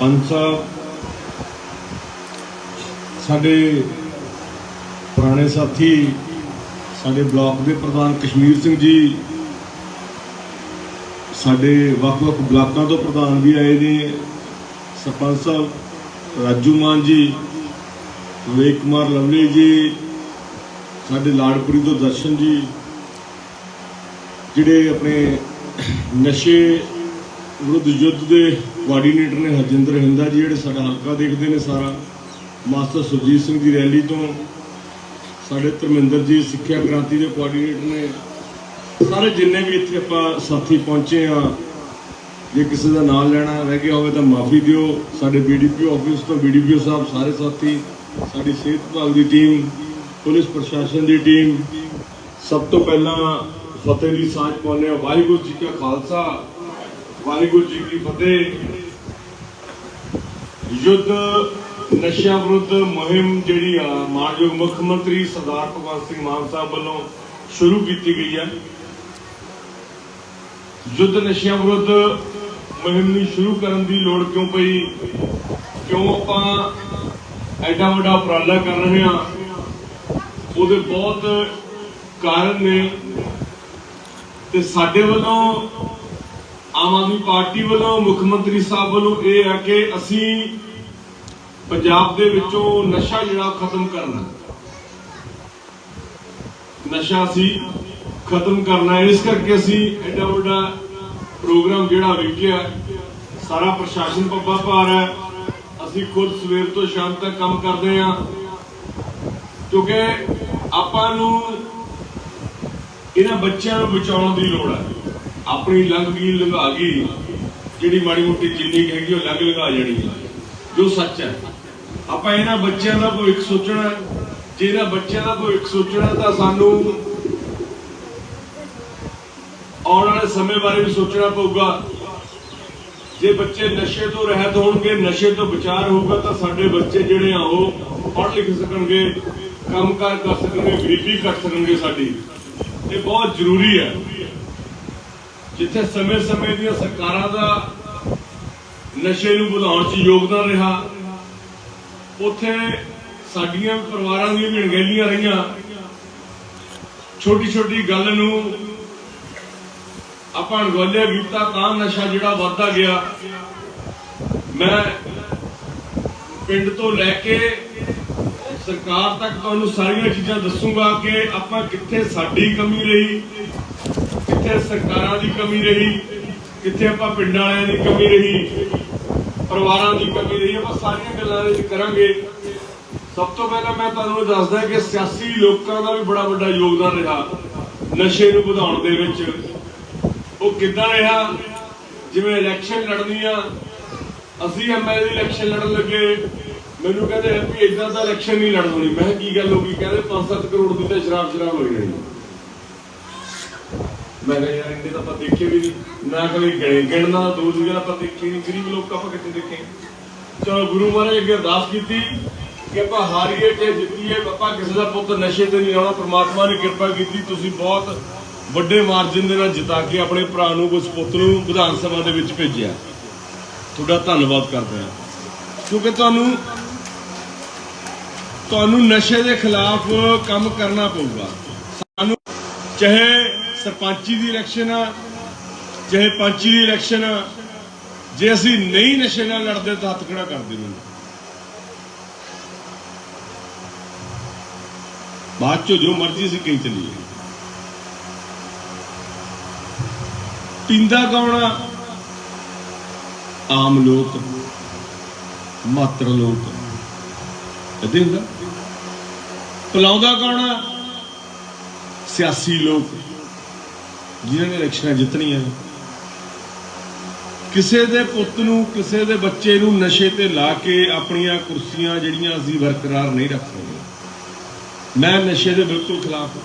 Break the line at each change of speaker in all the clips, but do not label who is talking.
ਪੰਜ ਸਾਹਿਬ ਸਾਡੇ ਪੁਰਾਣੇ ਸਾਥੀ, ਸਾਡੇ ਬਲਾਕ ਦੇ ਪ੍ਰਧਾਨ ਕਸ਼ਮੀਰ ਸਿੰਘ ਜੀ, ਸਾਡੇ ਵੱਖ-ਵੱਖ ਬਲਾਕਾਂ ਤੋਂ ਪ੍ਰਧਾਨ ਵੀ ਆਏ ਨੇ, ਸਰਪੰਚ ਸਾਹਿਬ ਰਾਜੂ ਮਾਨ ਜੀ, ਵਿਵੇਕ ਕੁਮਾਰ ਲਵਲੀ ਜੀ, ਸਾਡੇ ਲਾੜਪੁਰੀ ਤੋਂ ਦਰਸ਼ਨ ਜੀ, ਜਿਹੜੇ ਆਪਣੇ ਨਸ਼ੇ ਵਿਰੁੱਧ ਯੁੱਧ ਦੇ ਕੋਆਰਡੀਨੇਟਰ ਨੇ ਹਰਜਿੰਦਰ ਹਿੰਦਾ ਜੀ, ਜਿਹੜੇ ਸਾਡਾ ਹਲਕਾ ਦੇਖਦੇ ਨੇ ਸਾਰਾ। ਮਾਸਟਰ ਸੁਰਜੀਤ ਸਿੰਘ ਦੀ ਰੈਲੀ ਤੋਂ ਸਾਡੇ ਧਰਮਿੰਦਰ ਜੀ ਸਿੱਖਿਆ ਕ੍ਰਾਂਤੀ ਦੇ ਕੋਆਰਡੀਨੇਟਰ ਨੇ ਸਾਰੇ ਜਿੰਨੇ ਵੀ ਇੱਥੇ ਆਪਾਂ ਸਾਥੀ ਪਹੁੰਚੇ ਆ, ਜੇ ਕਿਸੇ ਦਾ ਨਾਮ ਲੈਣਾ ਰਹਿ ਗਿਆ ਹੋਵੇ ਤਾਂ ਮਾਫੀ ਦਿਓ। ਸਾਡੇ ਬੀਡੀਪੀਓ ਆਫਿਸ ਤੋਂ ਬੀਡੀਪੀਓ ਸਾਹਿਬ ਸਾਰੇ ਸਾਥੀ, ਸਾਡੀ ਸਿਹਤ ਵਿਭਾਗ ਦੀ ਟੀਮ ਪੁਲਿਸ ਪ੍ਰਸ਼ਾਸਨ ਦੀ ਟੀਮ ਸਭ ਤੋਂ ਪਹਿਲਾਂ ਫਤਿਹ ਦੀ ਸਾਂਝ ਪਾਉਂਦੇ ਹਾਂ। ਵਾਹਿਗੁਰੂ ਜੀ ਕਾ ਖਾਲਸਾ ਵਾਹਿਗੁਰੂ ਜੀ ਕੀ ਫਤਿਹ। ਯੁੱਧ, ਨਸ਼ਿਆਂ ਵਿਰੁੱਧ ਮੁਹਿੰਮ ਜਿਹੜੀ ਆ, ਮਾਨਯੋਗ ਮੁੱਖ ਮੰਤਰੀ ਸਰਦਾਰ ਭਗਵੰਤ ਸਿੰਘ ਮਾਨ ਸਾਹਿਬ ਵੱਲੋਂ ਸ਼ੁਰੂ ਕੀਤੀ ਗਈ ਹੈ ਯੁੱਧ, ਨਸ਼ਿਆਂ ਵਿਰੁੱਧ ਮੁਹਿੰਮ ਨੂੰ ਸ਼ੁਰੂ ਕਰਨ ਦੀ ਲੋੜ ਕਿਉਂ ਪਈ? ਕਿਉਂ ਆਪਾਂ ਐਡਾ ਵੱਡਾ ਉਪਰਾਲਾ ਕਰ ਰਹੇ ਹਾਂ? ਉਹਦੇ ਬਹੁਤ ਕਾਰਨ ਨੇ। ਤੇ ਸਾਡੇ ਵੱਲੋਂ ਆਮ ਆਦਮੀ ਪਾਰਟੀ ਵੱਲੋਂ, ਮੁੱਖ ਮੰਤਰੀ ਸਾਹਿਬ ਵੱਲੋਂ ਇਹ ਹੈ ਕਿ ਅਸੀਂ ਪੰਜਾਬ ਦੇ ਵਿੱਚੋਂ ਨਸ਼ਾ ਜਿਹੜਾ ਖਤਮ ਕਰਨਾ ਨਸ਼ਾ ਸੀ ਖਤਮ ਕਰਨਾ ਇਸ ਕਰਕੇ ਅਸੀਂ ਐਡਾ ਵੱਡਾ ਪ੍ਰੋਗਰਾਮ ਜਿਹੜਾ ਵੇਖਿਆ, ਸਾਰਾ ਪ੍ਰਸ਼ਾਸਨ ਪੱਬਾ ਭਾਰ ਹੈ। ਅਸੀਂ ਖੁਦ ਸਵੇਰ ਤੋਂ ਸ਼ਾਮ ਤੱਕ ਕੰਮ ਕਰਦੇ ਹਾਂ। ਕਿਉਂਕਿ ਆਪਾਂ ਨੂੰ ਇਹਨਾਂ ਬੱਚਿਆਂ ਨੂੰ ਬਚਾਉਣ ਦੀ ਲੋੜ ਹੈ। ਆਪਣੀ ਲੰਘ ਗਈ ਲੰਘਾ ਗਈ, ਜਿਹੜੀ ਮਾੜੀ ਮੋਟੀ ਜਿੰਨੀ ਹੈਗੀ ਉਹ ਲੰਘ ਲੰਘਾ ਜਾਣੀ ਜੋ ਸੱਚ ਹੈ ਆਪਾਂ ਇਹਨਾਂ ਬੱਚਿਆਂ ਦਾ ਭਵਿੱਖ ਸੋਚਣਾ ਜੇ ਇਹਨਾਂ ਬੱਚਿਆਂ ਦਾ ਭਵਿੱਖ ਸੋਚਣਾ ਤਾਂ ਸਾਨੂੰ ਆਉਣ ਵਾਲੇ ਸਮੇਂ ਬਾਰੇ ਵੀ ਸੋਚਣਾ ਪਊਗਾ। ਜੇ ਬੱਚੇ ਨਸ਼ੇ ਤੋਂ ਰਹਿਤ ਹੋਣਗੇ, ਨਸ਼ੇ ਤੋਂ ਵਿਚਾਰ ਹੋਊਗਾ, ਤਾਂ ਸਾਡੇ ਬੱਚੇ ਜਿਹੜੇ ਆ ਉਹ ਪੜ੍ਹ ਲਿਖ ਸਕਣਗੇ, ਕੰਮਕਾਰ ਕਰ ਸਕਣਗੇ, ਗਰੀਬੀ ਕੱਟ ਸਕਣਗੇ ਸਾਡੀ। ਇਹ ਬਹੁਤ ਜ਼ਰੂਰੀ ਹੈ। ਜਿੱਥੇ ਸਮੇਂ-ਸਮੇਂ ਦੀਆਂ ਸਰਕਾਰਾਂ ਦਾ ਨਸ਼ੇ ਨੂੰ ਵਧਾਉਣ 'ਚ ਯੋਗਦਾਨ ਰਿਹਾ, ਉੱਥੇ ਸਾਡੀਆਂ ਪਰਿਵਾਰਾਂ ਦੀਆਂ ਵੀ ਅਣਗਹਿਲੀਆਂ ਰਹੀਆਂ। ਛੋਟੀ ਛੋਟੀ ਗੱਲ ਨੂੰ ਆਪਾਂ ਅਣਗੌਲਿਆ ਕੀਤਾ ਤਾਂ ਨਸ਼ਾ ਜਿਹੜਾ ਵੱਧਦਾ ਗਿਆ। ਮੈਂ ਪਿੰਡ ਤੋਂ ਲੈ ਕੇ ਸਰਕਾਰ ਤੱਕ ਤੁਹਾਨੂੰ ਸਾਰੀਆਂ ਚੀਜ਼ਾਂ ਦੱਸੂਗਾ ਕਿ ਆਪਾਂ ਕਿੱਥੇ ਸਾਡੀ ਕਮੀ ਰਹੀ ਕਿੱਥੇ ਸਰਕਾਰਾਂ ਦੀ ਕਮੀ ਰਹੀ ਕਿੱਥੇ ਆਪਾਂ ਪਿੰਡਾਂ ਵਾਲਿਆਂ ਦੀ ਕਮੀ ਰਹੀ, ਪਰਿਵਾਰਾਂ ਦੀ ਕਮੀ ਰਹੀ, ਆਪਾਂ ਸਾਰੀਆਂ ਗੱਲਾਂ ਦੇ ਵਿੱਚ ਕਰਾਂਗੇ। ਸਭ ਤੋਂ ਪਹਿਲਾਂ ਮੈਂ ਤੁਹਾਨੂੰ ਦੱਸਦਾ ਕਿ ਸਿਆਸੀ ਲੋਕਾਂ ਦਾ ਵੀ ਬੜਾ ਵੱਡਾ ਯੋਗਦਾਨ ਰਿਹਾ, ਨਸ਼ੇ ਨੂੰ ਵਧਾਉਣ ਦੇ ਵਿੱਚ। ਉਹ ਕਿੱਦਾਂ ਰਿਹਾ? ਜਿਵੇਂ ਇਲੈਕਸ਼ਨ ਲੜਨੀ ਆ, ਅਸੀਂ ਐਮਐਲਏ ਦੀ ਇਲੈਕਸ਼ਨ ਲੜਨ ਲੱਗੇ। ਮੈਨੂੰ ਕਹਿੰਦੇ, ਹੈਪੀ ਇਦਾਂ ਦਾ ਇਲੈਕਸ਼ਨ ਨਹੀਂ ਲੜਨ ਹੋਣੀ। ਮੈਂ ਕਿਹਾ, ਕੀ ਗੱਲ ਹੋ ਗਈ? ਕਹਿੰਦੇ 5-7 ਕਰੋੜ ਦੀ ਤਾਂ ਸ਼ਰਾਬ ਸ਼ਰਾਬ ਹੋਈ ਜਾਣੀ ਮੈਂ ਕਿਹਾ ਯਾਰ ਇੰਨੇ ਤਾਂ ਆਪਾਂ ਦੇਖੇ ਵੀ ਨਹੀਂ। ਨਾ ਕਦੇ ਗਏ ਗਿਣਨਾ ਤਾਂ ਦੂਰ ਆਪਾਂ ਦੇਖੇ ਨਹੀਂ। ਗਰੀਬ ਲੋਕ ਆਪਾਂ ਕਿੱਥੇ ਦੇਖੇ? ਚਲੋ ਗੁਰੂ ਮਹਾਰਾਜ ਅੱਗੇ ਅਰਦਾਸ ਕੀਤੀ ਕਿ ਆਪਾਂ ਹਾਰੀਏ ਤੇ ਜਿੱਤੀਏ। ਆਪਾਂ ਕਿਸੇ ਦਾ ਪੁੱਤ ਨਸ਼ੇ ਤੇ ਨਹੀਂ ਆਉਣਾ। ਪ੍ਰਮਾਤਮਾ ਨੇ ਕਿਰਪਾ ਕੀਤੀ। ਤੁਸੀਂ ਬਹੁਤ ਵੱਡੇ ਮਾਰਜਨ ਦੇ ਨਾਲ ਜਿਤਾ ਕੇ ਆਪਣੇ ਭਰਾ ਨੂੰ, ਉਸ ਪੁੱਤ ਨੂੰ ਵਿਧਾਨ ਸਭਾ ਦੇ ਵਿੱਚ ਭੇਜਿਆ। ਤੁਹਾਡਾ ਧੰਨਵਾਦ ਕਰਦੇ ਹਾਂ। ਕਿਉਂਕਿ ਤੁਹਾਨੂੰ ਤੁਹਾਨੂੰ ਨਸ਼ੇ ਦੇ ਖਿਲਾਫ ਕੰਮ ਕਰਨਾ ਪਊਗਾ। ਸਾਨੂੰ ਚਾਹੇ ਸਰਪੰਚੀ ਦੀ ਇਲੈਕਸ਼ਨ ਆ, ਚਾਹੇ ਪੰਚੀ ਦੀ ਇਲੈਕਸ਼ਨ ਆ, ਜੇ ਅਸੀਂ ਨਹੀਂ ਨਸ਼ੇ ਨਾਲ ਲੜਦੇ ਤਾਂ ਹੱਥ ਖੜਾ ਕਰ ਦੇਵਾਂਗੇ ਬਾਅਦ ਚੋਂ ਜੋ ਮਰਜ਼ੀ ਅਸੀਂ ਕਹੀ ਚੱਲੀਏ। ਪੀਂਦਾ ਕੌਣ ਆਮ ਲੋਕ, ਮਾਤਰ ਲੋਕ। ਕਦੇ ਹੁੰਦਾ? ਪਲਾਉਂਦਾ ਕੌਣ ਆ? ਸਿਆਸੀ ਲੋਕ ਜਿਨ੍ਹਾਂ ਨੇ ਇਲੈਕਸ਼ਨਾਂ ਜਿੱਤਣੀਆਂ ਕਿਸੇ ਦੇ ਪੁੱਤ ਨੂੰ, ਕਿਸੇ ਦੇ ਬੱਚੇ ਨੂੰ ਨਸ਼ੇ ਤੇ ਲਾ ਕੇ ਆਪਣੀਆਂ ਕੁਰਸੀਆਂ ਜਿਹੜੀਆਂ ਅਸੀਂ ਬਰਕਰਾਰ ਨਹੀਂ ਰੱਖ ਸਕਦੇ। ਮੈਂ ਨਸ਼ੇ ਦੇ ਬਿਲਕੁਲ ਖਿਲਾਫ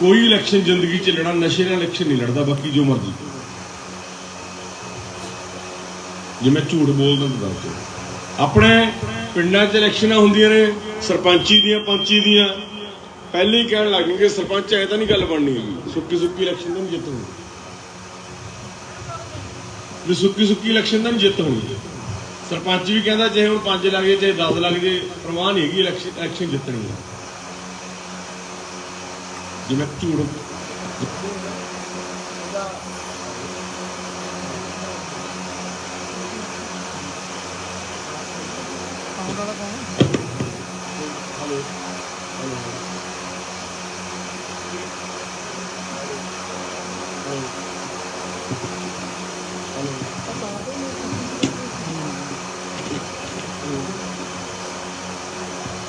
ਕੋਈ ਇਲੈਕਸ਼ਨ ਜ਼ਿੰਦਗੀ 'ਚ ਲੜਨਾ, ਨਸ਼ੇ ਨਾਲ ਇਲੈਕਸ਼ਨ ਨਹੀਂ ਲੜਦਾ, ਬਾਕੀ ਜੋ ਮਰਜ਼ੀ। ਜੇ ਮੈਂ ਝੂਠ ਬੋਲਦਾ ਤਾਂ ਦੱਸ ਆਪਣੇ ਪਿੰਡਾਂ 'ਚ ਇਲੈਕਸ਼ਨਾਂ ਹੁੰਦੀਆਂ ਨੇ, ਸਰਪੰਚੀ ਦੀਆਂ, ਪੰਚੀ ਦੀਆਂ। ਪਹਿਲੇ ਹੀ ਕਹਿਣ ਲੱਗ ਕਿ ਸਰਪੰਚ ਐ ਤਾਂ ਨਹੀਂ ਗੱਲ ਬਣਨੀ ਹੈਗੀ। ਸੁੱਕੀ ਸੁੱਕੀ ਇਲੈਕਸ਼ਨ ਤਾਂ ਨਹੀਂ ਜਿੱਤ ਹੋਣੀ। ਵੀ ਸੁੱਕੀ ਸੁੱਕੀ ਇਲੈਕਸ਼ਨ ਤਾਂ ਨਹੀਂ ਜਿੱਤ ਹੋਣੀ। ਸਰਪੰਚ ਵੀ ਕਹਿੰਦਾ ਚਾਹੇ ਹੁਣ 5 ਲੱਗ ਜੇ ਚਾਹੇ 10 ਲੱਗ ਜੇ ਪ੍ਰਵਾਹ ਨਹੀਂ ਹੈਗੀ ਇਲੈਕਸ਼ਨ ਇਲੈਕਸ਼ਨ ਜਿੱਤਣੀ ਹੈ। ਜਿਵੇਂ ਝੂੜ hello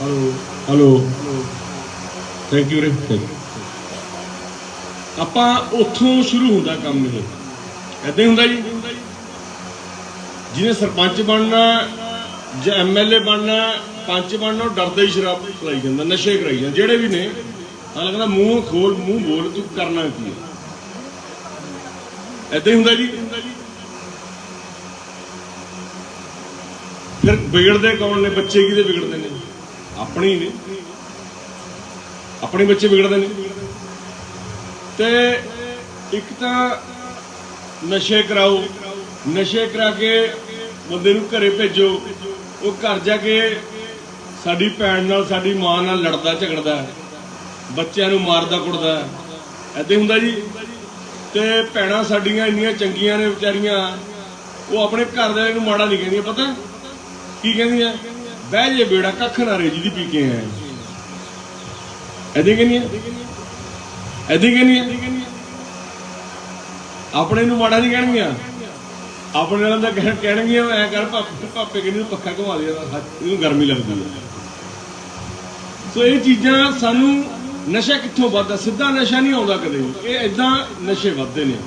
hello hello thank you ਰੇ ਆਪਾਂ ਉੱਥੋਂ ਸ਼ੁਰੂ ਹੁੰਦਾ ਕੰਮ ਇਹ। ਏਦਾਂ ਹੀ ਹੁੰਦਾ ਜੀ। ਜਿਹਨੇ ਸਰਪੰਚ ਬਣਨਾ, ਜਾਂ ਐਮਐਲਏ ਬਣਨਾ, ਪੰਚ ਬਣਨਾ, ਉਹ ਡਰਦਾ ਹੀ ਸ਼ਰਾਬ ਪਲਾਈ ਜਾਂਦਾ, ਨਸ਼ੇ ਕਰਾਈ ਜਾਂਦਾ। ਜਿਹੜੇ ਵੀ ਨੇ ਹਾਂ ਲੱਗਦਾ ਮੂੰਹ ਖੋਲ, ਮੂੰਹ ਬੋਲ, ਤੂੰ ਕਰਨਾ ਕੀ ਹੈ? ਏਦਾਂ ਹੀ ਹੁੰਦਾ ਜੀ। ਫਿਰ ਵਿਗੜਦੇ ਕੌਣ ਨੇ? ਬੱਚੇ ਕਿਹਦੇ ਵਿਗੜਦੇ ਨੇ? ਆਪਣੀ ਨੇ। ਆਪਣੇ ਬੱਚੇ ਵਿਗੜਦੇ ਨੇ। ਤੇ ਇੱਕ ਤਾਂ ਨਸ਼ੇ ਕਰਾਓ, ਨਸ਼ੇ ਕਰਾ ਕੇ ਬੰਦੇ ਨੂੰ ਘਰੇ ਭੇਜੋ। ਉਹ ਘਰ ਜਾ ਕੇ ਸਾਡੀ ਭੈਣ ਨਾਲ, ਸਾਡੀ ਮਾਂ ਨਾਲ ਲੜਦਾ, ਝਗੜਦਾ ਬੱਚਿਆਂ ਨੂੰ ਮਾਰਦਾ, ਕੁੱਟਦਾ ਐਦਾਂ ਹੁੰਦਾ ਜੀ। ਤੇ ਭੈਣਾਂ ਸਾਡੀਆਂ ਇੰਨੀਆਂ ਚੰਗੀਆਂ ਨੇ ਵਿਚਾਰੀਆਂ। ਉਹ ਆਪਣੇ ਘਰ ਦੇ ਨੂੰ ਮਾੜਾ ਨਹੀਂ ਕਹਿੰਦੀਆਂ। ਪਤਾ ਕੀ ਕਹਿੰਦੀਆਂ? ਬਹਿ ਜੇ ਬੇੜਾ, ਕੱਖ ਨਾ ਰੇ ਜਿਹਦੀ ਪੀ ਕੇ ਆਏ ਐਦਾਂ ਕਹਿੰਦੀਆਂ ਐਦਾਂ ਕਹਿੰਦੀਆਂ ਆਪਣੇ ਨੂੰ ਮਾੜਾ ਨਹੀਂ ਕਹਿਣਗੀਆਂ। ਆਪਣੇ ਵਾਲਿਆਂ ਦਾ ਕਹਿ- ਕਹਿਣਗੀਆਂ, ਐ ਕਰ ਪਾਪੇ ਪਾਪੇ ਕਿਹਨੂੰ ਪੱਖਾ ਘੁਮਾ ਦੇ ਇਹਨੂੰ ਗਰਮੀ ਲੱਗਦੀ ਹੈ ਸੋ ਇਹ ਚੀਜ਼ਾਂ ਸਾਨੂੰ ਨਸ਼ਾ ਕਿੱਥੋਂ ਵੱਧਦਾ? ਸਿੱਧਾ ਨਸ਼ਾ ਨਹੀਂ ਆਉਂਦਾ ਕਦੇ। ਵੀ। ਇਹ ਐਦਾਂ ਨਸ਼ੇ ਵੱਧਦੇ ਨੇ।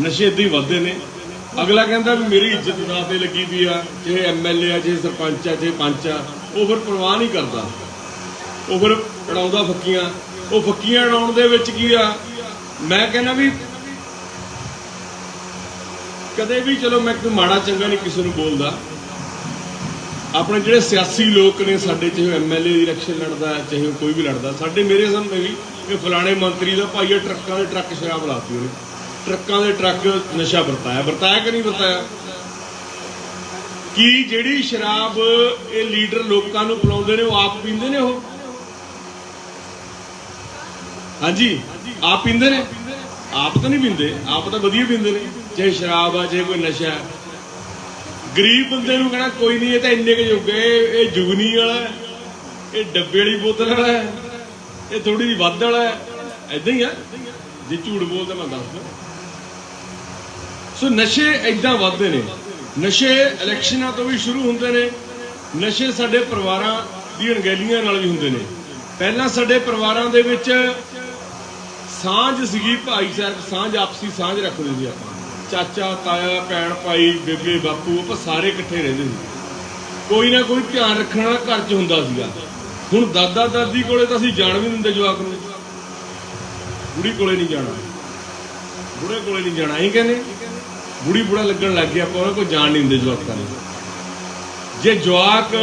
ਨਸ਼ੇ ਏਦਾਂ ਹੀ ਵੱਧਦੇ ਨੇ। ਅਗਲਾ ਕਹਿੰਦਾ ਵੀ ਮੇਰੀ ਇੱਜ਼ਤ ਨਾ ਤੇ ਲੱਗੀ ਵੀ ਆ ਚਾਹੇ ਐਮਐਲਏ ਆ ਚਾਹੇ ਸਰਪੰਚ ਆ ਚਾਹੇ ਪੰਚ ਆ, ਉਹ ਫਿਰ ਪਰਵਾਹ ਨਹੀਂ ਕਰਦਾ। ਉਹ ਫਿਰ ਉਡਾਉਂਦਾ ਫੱਕੀਆਂ। ਉਹ ਫੱਕੀਆਂ ਉਡਾਉਣ ਦੇ ਵਿੱਚ ਕੀ ਆ? ਮੈਂ ਕਹਿੰਦਾ ਵੀ ਕਦੇ ਵੀ ਚਲੋ ਮੈਂ ਕੋਈ ਮਾੜਾ ਚੰਗਾ ਨਹੀਂ ਕਿਸੇ ਨੂੰ ਬੋਲਦਾ। ਆਪਣੇ ਜਿਹੜੇ ਸਿਆਸੀ ਲੋਕ ਨੇ ਸਾਡੇ, ਚਾਹੇ ਐਮਐਲਏ ਦੀ ਇਲੈਕਸ਼ਨ ਲੜਦਾ, ਚਾਹੇ ਉਹ ਕੋਈ ਵੀ ਲੜਦਾ, ਸਾਡੇ ਮੇਰੇ ਸਾਹਮਣੇ ਵੀ ਇਹ ਫਲਾਣੇ ਮੰਤਰੀ ਦਾ ਭਾਈ ਇਹ ਟਰੱਕਾਂ ਦੇ ਟਰੱਕ ਸ਼ਰਾਬ ਲਾਤੀ ਉਹਨੇ। ਟਰੱਕਾਂ ਦੇ ਟਰੱਕ ਨਸ਼ਾ ਵਰਤਾਇਆ। ਵਰਤਾਇਆ ਕਿ ਨਹੀਂ ਵਰਤਾਇਆ? ਕੀ ਜਿਹੜੀ ਸ਼ਰਾਬ ਇਹ ਲੀਡਰ ਲੋਕਾਂ ਨੂੰ ਪਿਲਾਉਂਦੇ ਨੇ, ਉਹ ਆਪ ਪੀਂਦੇ ਨੇ ਉਹ? ਹਾਂਜੀ? ਆਪ ਪੀਂਦੇ ਨੇ? ਆਪ ਤਾਂ ਨਹੀਂ ਪੀਂਦੇ। ਆਪ ਤਾਂ ਵਧੀਆ ਪੀਂਦੇ ਨੇ। ਚਾਹੇ ਸ਼ਰਾਬ ਆ, ਚਾਹੇ ਕੋਈ ਨਸ਼ਾ ਹੈ ਗਰੀਬ ਬੰਦੇ ਨੂੰ ਕਹਣਾ, ਕੋਈ ਨਹੀਂ, ਇਹ ਤਾਂ ਇੰਨੇ ਕੁ ਜੋਗੇ ਇਹ ਜੁਗਨੀ ਵਾਲਾ ਇਹ ਡੱਬੇ ਵਾਲੀ ਬੋਤਲ ਵਾਲਾ ਇਹ ਥੋੜੀ ਜਿਹੀ ਵੱਧ ਵਾਲਾ ਹੈ। ਐਦਾਂ ਹੀ ਆ। ਜੇ ਝੂਠ ਬੋਲਦਾ ਮੈਂ ਦੱਸਦਾ। ਸੋ ਨਸ਼ੇ ਐਦਾਂ ਵੱਧਦੇ ਨੇ। ਨਸ਼ੇ ਇਲੈਕਸ਼ਨਾਂ ਤੋਂ ਵੀ ਸ਼ੁਰੂ ਹੁੰਦੇ ਨੇ। ਨਸ਼ੇ ਸਾਡੇ ਪਰਿਵਾਰਾਂ ਦੀ ਅਣਗਹਿਲੀਆਂ ਨਾਲ ਵੀ ਹੁੰਦੇ ਨੇ। ਪਹਿਲਾਂ ਸਾਡੇ ਪਰਿਵਾਰਾਂ ਦੇ ਵਿੱਚ ਸਾਂਝ ਸੀਗੀ ਭਾਈਚਾਰਕ ਸਾਂਝ ਆਪਸੀ ਸਾਂਝ ਰੱਖਦੇ ਸੀ ਆਪਾਂ। ਚਾਚਾ, ਤਾਇਆ, ਭੈਣ, ਭਾਈ, ਬੇਬੇ, ਬਾਪੂ, ਆਪਾਂ ਸਾਰੇ ਇਕੱਠੇ ਰਹਿੰਦੇ ਸੀ। ਕੋਈ ਨਾ ਕੋਈ ਧਿਆਨ ਰੱਖਣ ਵਾਲਾ ਘਰ 'ਚ ਹੁੰਦਾ ਸੀਗਾ। ਹੁਣ ਦਾਦਾ ਦਾਦੀ ਕੋਲੇ ਤਾਂ ਅਸੀਂ ਜਾਣ ਵੀ ਦਿੰਦੇ ਜਵਾਕ ਨੂੰ। ਬੁੜੀ ਕੋਲੇ ਨਹੀਂ ਜਾਣਾ। ਬੁੜੇ ਕੋਲੇ ਨਹੀਂ ਜਾਣਾ, ਇਹ ਕਹਿੰਦੇ। ਬੁੜੀ ਬੁੜਾ ਲੱਗਣ ਲੱਗ ਗਿਆ ਆਪਾਂ ਉਹਨਾਂ ਕੋਲ ਜਾਣ ਨਹੀਂ ਦਿੰਦੇ ਜਵਾਕਾਂ ਨੂੰ। ਜੇ ਜਵਾਕ